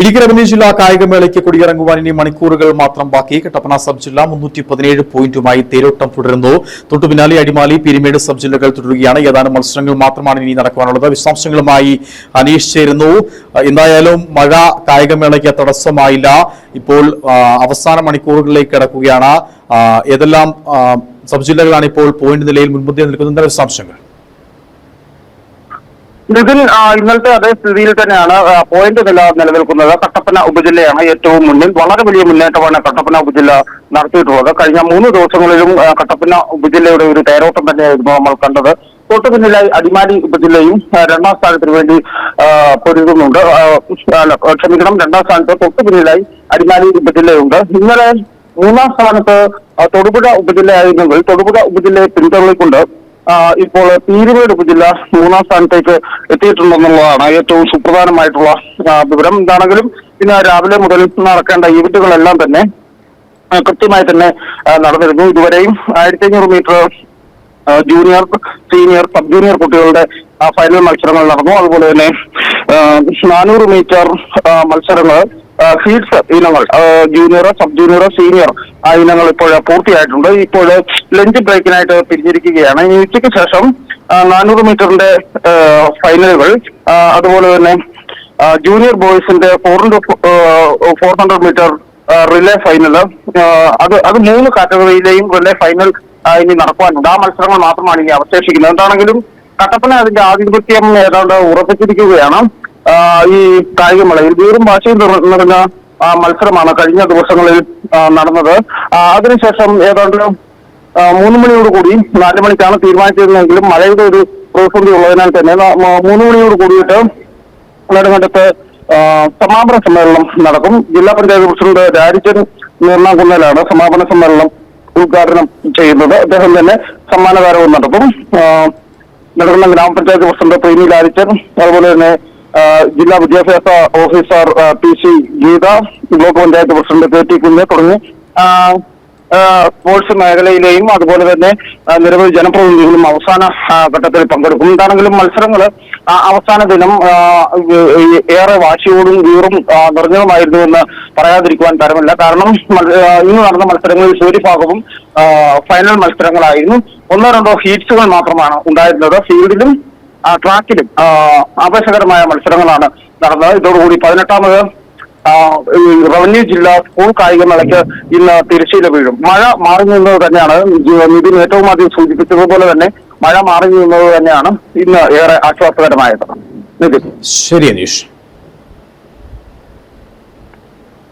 Idukki revenue ജില്ലാ കായികമേളയ്ക്ക് കൊടിയിറങ്ങുവാൻ ഇനി മണിക്കൂറുകൾ മാത്രം ബാക്കി. കട്ടപ്പന സബ് ജില്ല മുന്നൂറ്റി പതിനേഴ് പോയിന്റുമായി തേരോട്ടം തുടരുന്നു. തൊട്ടുപിന്നാലെ അടിമാലി പിരിമേട് സബ് ജില്ലകൾ തുടരുകയാണ്. ഏതാനും മത്സരങ്ങൾ മാത്രമാണ് ഇനി നടക്കുവാനുള്ളത്. വിശദാംശങ്ങളുമായി അനീഷ് ചേരുന്നു. എന്തായാലും മഴ കായികമേളയ്ക്ക് തടസ്സമായില്ല. ഇപ്പോൾ അവസാന മണിക്കൂറുകളിലേക്ക് കിടക്കുകയാണ്. ഏതെല്ലാം സബ് ജില്ലകളാണ് ഇപ്പോൾ പോയിന്റ് നിലയിൽ മുൻപന്തിയിൽ നിൽക്കുന്നത്? എന്താണ് വിശദാംശങ്ങൾ. നിതിൻ ഇന്നലത്തെ അതേ സ്ഥിതിയിൽ തന്നെയാണ് പോയിന്റ് നില നിലനിൽക്കുന്നത്. കട്ടപ്പന ഉപജില്ലയാണ് ഏറ്റവും മുന്നിൽ. വളരെ വലിയ മുന്നേറ്റമാണ് കട്ടപ്പന ഉപജില്ല നടത്തിയിട്ടുള്ളത്. കഴിഞ്ഞ മൂന്ന് ദിവസങ്ങളിലും കട്ടപ്പന ഉപജില്ലയുടെ ഒരു തേരോട്ടം തന്നെയായിരുന്നു നമ്മൾ കണ്ടത്. തൊട്ടു പിന്നിലായി അടിമാലി ഉപജില്ലയും രണ്ടാം സ്ഥാനത്തിന് വേണ്ടി പൊരുതുന്നുണ്ട്. ക്ഷമിക്കണം രണ്ടാം സ്ഥാനത്ത് തൊട്ടു പിന്നിലായി അടിമാലി ഉപജില്ലയുണ്ട്. ഇന്നലെ മൂന്നാം സ്ഥാനത്ത് തൊടുപുഴ ഉപജില്ലയായിരുന്നെങ്കിൽ തൊടുപുഴ ഉപജില്ലയെ പിന്തള്ളിക്കൊണ്ട് ഇപ്പോൾ പീരുമേട് ഉപജില്ല മൂന്നാം സ്ഥാനത്തേക്ക് എത്തിയിട്ടുണ്ടെന്നുള്ളതാണ് ഏറ്റവും സുപ്രധാനമായിട്ടുള്ള വിവരം. എന്താണെങ്കിലും ഇന്ന് രാവിലെ മുതൽ നടക്കേണ്ട ഈവന്റുകളെല്ലാം തന്നെ കൃത്യമായി തന്നെ നടന്നിരുന്നു. ഇതുവരെയും ആയിരത്തി അഞ്ഞൂറ് metre junior senior sub junior കുട്ടികളുടെ ഫൈനൽ മത്സരങ്ങൾ നടന്നു. അതുപോലെ തന്നെ നാനൂറ് മീറ്റർ മത്സരങ്ങൾ. ഫീൽഡ്സ് ഇനങ്ങൾ ജൂനിയർ സബ് ജൂനിയർ സീനിയർ ഇനങ്ങൾ ഇപ്പോൾ പൂർത്തിയായിട്ടുണ്ട്. ഇപ്പോൾ ലഞ്ച് ബ്രേക്കിനായിട്ട് പിരിഞ്ഞിരിക്കുകയാണ്. ഇനി ഉച്ചയ്ക്ക് ശേഷം നാനൂറ് മീറ്ററിന്റെ ഫൈനലുകൾ അതുപോലെ തന്നെ junior ബോയ്സിന്റെ four into four hundred metre relay final അത് അത് മൂന്ന് കാറ്റഗറിയിലെയും റിലേ ഫൈനൽ ഇനി നടക്കുവാനുണ്ട്. ആ മത്സരങ്ങൾ മാത്രമാണ് ഇനി അവശേഷിക്കുന്നത്. എന്താണെങ്കിലും കട്ടപ്പന അതിന്റെ ആധിപത്യം ഏതാണ്ട് ഉറപ്പിച്ചിരിക്കുകയാണ്. ഈ കായികമേളയിൽ വീറും വാശിയും നിറ- നിറഞ്ഞ മത്സരമാണ് കഴിഞ്ഞ ദിവസങ്ങളിൽ നടന്നത്. അതിനുശേഷം ഏതാണ്ട് മൂന്ന് മണിയോട് കൂടി നാല് മണിക്കാണ് തീരുമാനിച്ചിരുന്നെങ്കിലും മഴയുടെ ഒരു പ്രതിസന്ധി ഉള്ളതിനാൽ തന്നെ മൂന്ന് മണിയോട് കൂടിയിട്ട് നെടുങ്കണ്ടത്ത് സമാപന സമ്മേളനം നടക്കും. ജില്ലാ പഞ്ചായത്ത് പ്രസിഡന്റ് രാജിച്ചൻ നിർണാകുന്നലാണ് സമാപന സമ്മേളനം ഉദ്ഘാടനം ചെയ്യുന്നത്. അദ്ദേഹം തന്നെ സമ്മാനകാരവും നടത്തും. നെടുങ്കണ്ടം ഗ്രാമപഞ്ചായത്ത് പ്രസിഡന്റ് പ്രീമി ലാരിച്ചൻ അതുപോലെ തന്നെ ജില്ലാ വിദ്യാഭ്യാസ officer P C Geetha block panchayat president K T Kunju തുടങ്ങി. സ്പോർട്സ് മേഖലയിലെയും അതുപോലെ തന്നെ നിരവധി ജനപ്രതിനിധികളും അവസാന ഘട്ടത്തിൽ പങ്കെടുക്കും. എന്താണെങ്കിലും മത്സരങ്ങൾ അവസാന ദിനം ഏറെ വാശിയോടും വീറും നിറഞ്ഞതുമായിരുന്നു എന്ന് പറയാതിരിക്കുവാൻ തരമില്ല. കാരണം ഇന്ന് നടന്ന മത്സരങ്ങളിൽ ഭൂരിഭാഗവും ഫൈനൽ മത്സരങ്ങളായിരുന്നു. ഒന്നോ രണ്ടോ ഹീറ്റ്സുകൾ മാത്രമാണ് ഉണ്ടായിരുന്നത്. ഫീൽഡിലും ട്രാക്കിലും ആവേശകരമായ മത്സരങ്ങളാണ് നടന്നത്. ഇതോടുകൂടി പതിനെട്ടാമത് റവന്യൂ ജില്ലാ സ്കൂൾ കായികമേളയ്ക്ക് ഇന്ന് തിരശ്ശീല വീഴും. മഴ മാറി നിന്നത് തന്നെയാണ്. നിതിൻ ഏറ്റവും ആദ്യം സൂചിപ്പിച്ചതുപോലെ തന്നെ മഴ മാറി നിന്നത് തന്നെയാണ് ഇന്ന് ഏറെ ആശ്വാസകരമായത്. നിതിൻ. ശരി അനീഷ്.